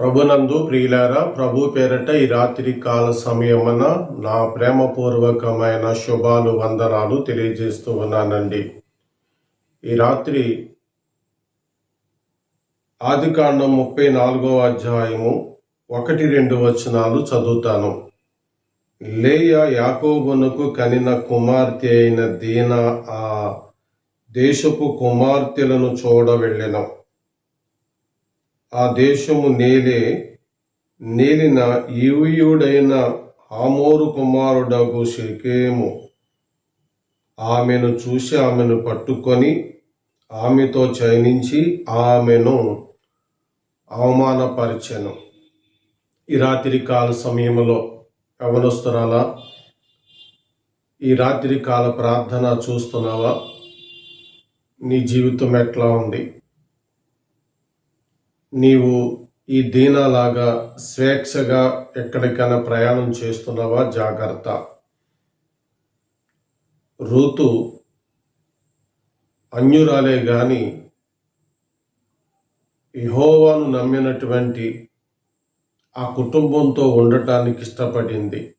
ప్రభునందు ప్రియులారా ప్రభు పేరట ఈ రాత్రి కాల సమయమున నా ప్రేమపూర్వకమైన శుభాలు వందనాలు తెలియజేస్తూ ఉన్నానండి. ఈ రాత్రి ఆదికాండం ముప్పై నాలుగో అధ్యాయము ఒకటి రెండు వచనాలు చదువుతాను. లేయ యాకోబునకు కనిన కుమార్తె అయిన దీన ఆ దేశపు కుమార్తెలను చూడ ఆ దేశము నేలే నేలిన ఈవుయుడైన ఆమోరు కుమారుడగు షెకేము. ఆమెను చూసి ఆమెను పట్టుకొని ఆమెతో చయనించి ఆమెను అవమానపరిచాను. ఈ రాత్రి కాల సమయంలో యవనస్తురాలా ఈ రాత్రి కాల ప్రార్థన చూస్తున్నావా? నీ జీవితం ఎట్లా ఉంది? నీవు ఈ దీనాలాగా స్వేచ్ఛగా ఎక్కడికైనా ప్రయాణం చేస్తున్నావా? జాగ్రత్త. ఋతు అన్యురాలే గాని యహోవాను నమ్మినటువంటి ఆ కుటుంబంతో ఉండటానికి ఇష్టపడింది.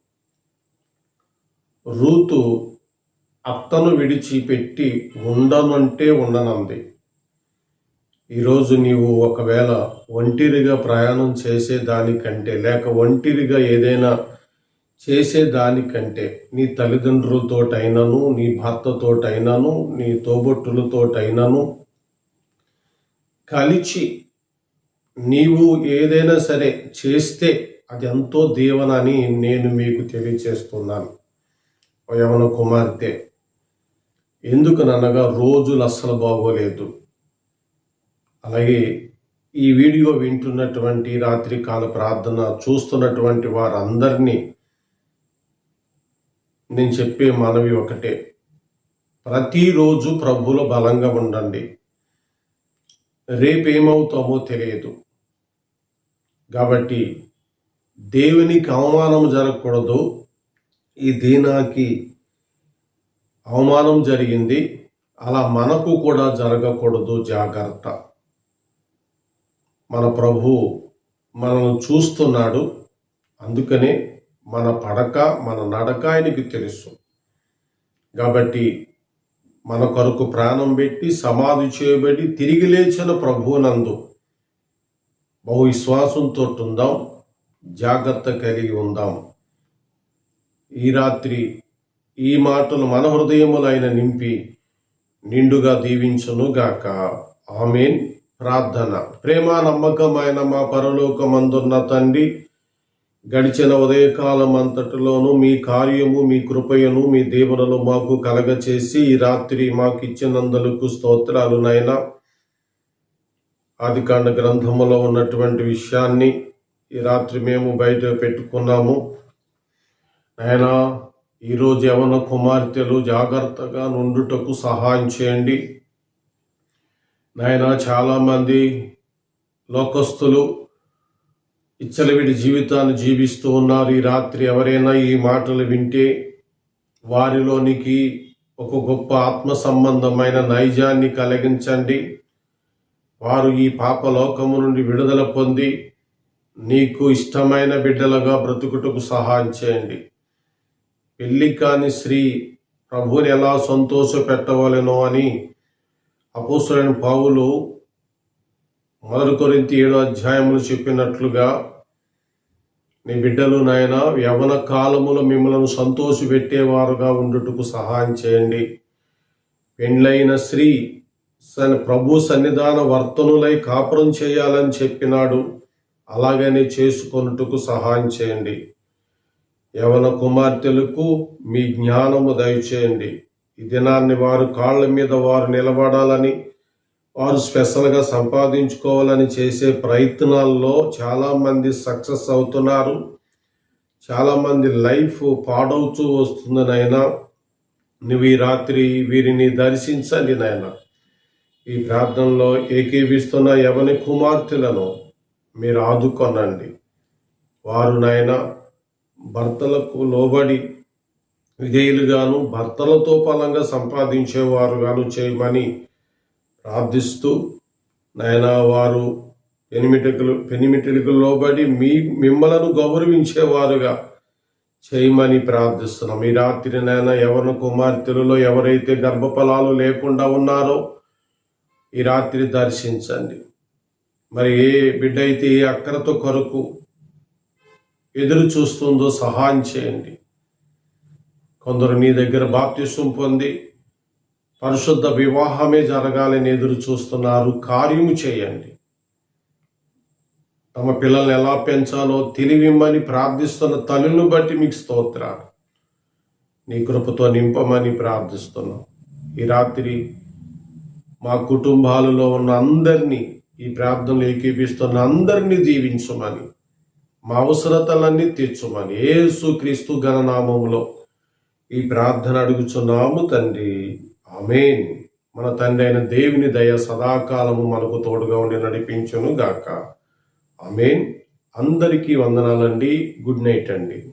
రూతు అత్తను విడిచిపెట్టి ఉండనంటే ఉండనంది. ఈరోజు నీవు ఒకవేళ ఒంటిరిగా ప్రయాణం చేసేదానికంటే లేక ఒంటిరిగా ఏదైనా చేసే దానికంటే నీ తల్లిదండ్రులతోటైనను నీ భర్తతోటైనను నీ తోబొట్టులతోటైనను కలిసి నీవు ఏదైనా సరే చేస్తే అది ఎంతో దీవనని నేను మీకు తెలియచేస్తున్నాను. యవన కుమార్తె ఎందుకు నన్నగా రోజులు అస్సలు బాగోలేదు? అలాగే ఈ వీడియో వింటున్నటువంటి రాత్రికాల ప్రార్థన చూస్తున్నటువంటి వారందరినీ నేను చెప్పే మనవి ఒకటే. ప్రతిరోజు ప్రభులో బలంగా ఉండండి. రేపేమవుతామో తెలియదు. కాబట్టి దేవునికి అవమానం జరగకూడదు. ఈ దీనాకి అవమానం జరిగింది. అలా మనకు కూడా జరగకూడదు జాగ్రత్త. మన ప్రభు మనల్ని చూస్తున్నాడు. అందుకనే మన పడక మన నడక ఆయనకి తెలుసు. కాబట్టి మన కొరకు ప్రాణం పెట్టి సమాధి చేయబడి తిరిగి లేచిన ప్రభువునందు బహు విశ్వాసంతో ఉందాం జాగ్రత్త కలిగి ఉందాం. ఈ రాత్రి ఈ మాటలు మన హృదయములైన నింపి నిండుగా దీవించను గాక ఆమెన్. ప్రార్థన. ప్రేమ నమ్మకమైన మా పరలోకమందున్న తండ్రి గడిచిన ఉదయకాలం అంతటిలోనూ మీ కార్యము మీ కృపయను మీ దేవునలు మాకు కలగచేసి ఈ రాత్రి మాకు ఇచ్చినందులకు స్తోత్రాలు నాయన. ఆదికాండ గ్రంథములో ఉన్నటువంటి విషయాన్ని ఈ రాత్రి మేము బయట పెట్టుకున్నాము. ఆయన ఈరోజు యవన కుమార్తెలు జాగ్రత్తగా నుండుటకు సహాయం చేయండి. నాయన చాలామంది లోకస్తులు ఇచ్చలవిడి జీవితాన్ని జీవిస్తూ ఉన్నారు. ఈ రాత్రి ఎవరైనా ఈ మాటలు వింటే వారిలోనికి ఒక గొప్ప ఆత్మ సంబంధమైన నైజాన్ని కలిగించండి. వారు ఈ పాప లోకము నుండి విడుదల పొంది నీకు ఇష్టమైన బిడ్డలుగా బ్రతుకుటకు సహాయం చేయండి. పెళ్ళి కాని స్త్రీ ప్రభుని ఎలా సంతోష పెట్టవలెనో అని అపోసరైన పావులు మొదటి కొరింతి ఏడో అధ్యాయములు చెప్పినట్లుగా నీ బిడ్డలు నాయన యవన కాలములో మిమ్మల్ని సంతోషపెట్టేవారుగా ఉండుటకు సహాయం చేయండి. పెండ్లైన స్త్రీ సన్ ప్రభు సన్నిధాన వర్తనులై కాపురం చేయాలని చెప్పినాడు. అలాగనే చేసుకొనుటకు సహాయం చేయండి. యవన కుమార్తెలకు మీ జ్ఞానము దయచేయండి. ఈ దినాన్ని వారు కాళ్ళ మీద వారు నిలబడాలని వారు స్పెషల్గా సంపాదించుకోవాలని చేసే ప్రయత్నాల్లో చాలామంది సక్సెస్ అవుతున్నారు. చాలామంది లైఫ్ పాడవుతూ వస్తుంది నువ్వు ఈ రాత్రి వీరిని దర్శించండి నాయన. ఈ ప్రార్థనలో ఏకీవిస్తున్న యవని కుమార్తెలను మీరు ఆదుకొనండి. వారు నాయన భర్తలకు లోబడి విధేయులుగాను భర్తలతో పలంగా సంపాదించేవారుగాను చేయమని ప్రార్థిస్తూ నాయన వారు పెనిమిటికలు పెనిమిటిలకు లోబడి మీ మిమ్మలను గౌరవించేవారుగా చేయమని ప్రార్థిస్తున్నాం. ఈ రాత్రి నాయన ఎవరిన కుమార్తెలలో ఎవరైతే గర్భఫలాలు లేకుండా ఉన్నారో ఈ రాత్రి దర్శించండి. మరి ఏ బిడ్డ అయితే ఏ అక్కరతో కొరకు ఎదురు చూస్తుందో సహాయం చేయండి. కొందరు నీ దగ్గర బాప్తిసం పొంది పరిశుద్ధ వివాహమే జరగాలని ఎదురు చూస్తున్నారు. కార్యము చేయండి. తమ పిల్లల్ని ఎలా పెంచాలో తెలివిమ్మని ప్రార్థిస్తున్న తల్లిని బట్టి మీకు స్తోత్రాలు. నీ కృపతో నింపమని ప్రార్థిస్తున్నాం. ఈ రాత్రి మా కుటుంబాలలో ఉన్న అందరినీ ఈ ప్రార్థనలు ఏకీపిస్తున్న అందరినీ దీవించమని మా అవసరతలన్నీ తీర్చమని. ఏసు క్రీస్తు గణనామములో ఈ ప్రార్థన అడుగుచున్నాము తండ్రి. ఆమెన్. మన తండ్రి అయిన దేవుని దయ సదాకాలము మనకు తోడుగా ఉండి నడిపించును గాక ఆమెన్. అందరికీ వందనాలండి. గుడ్ నైట్ అండి.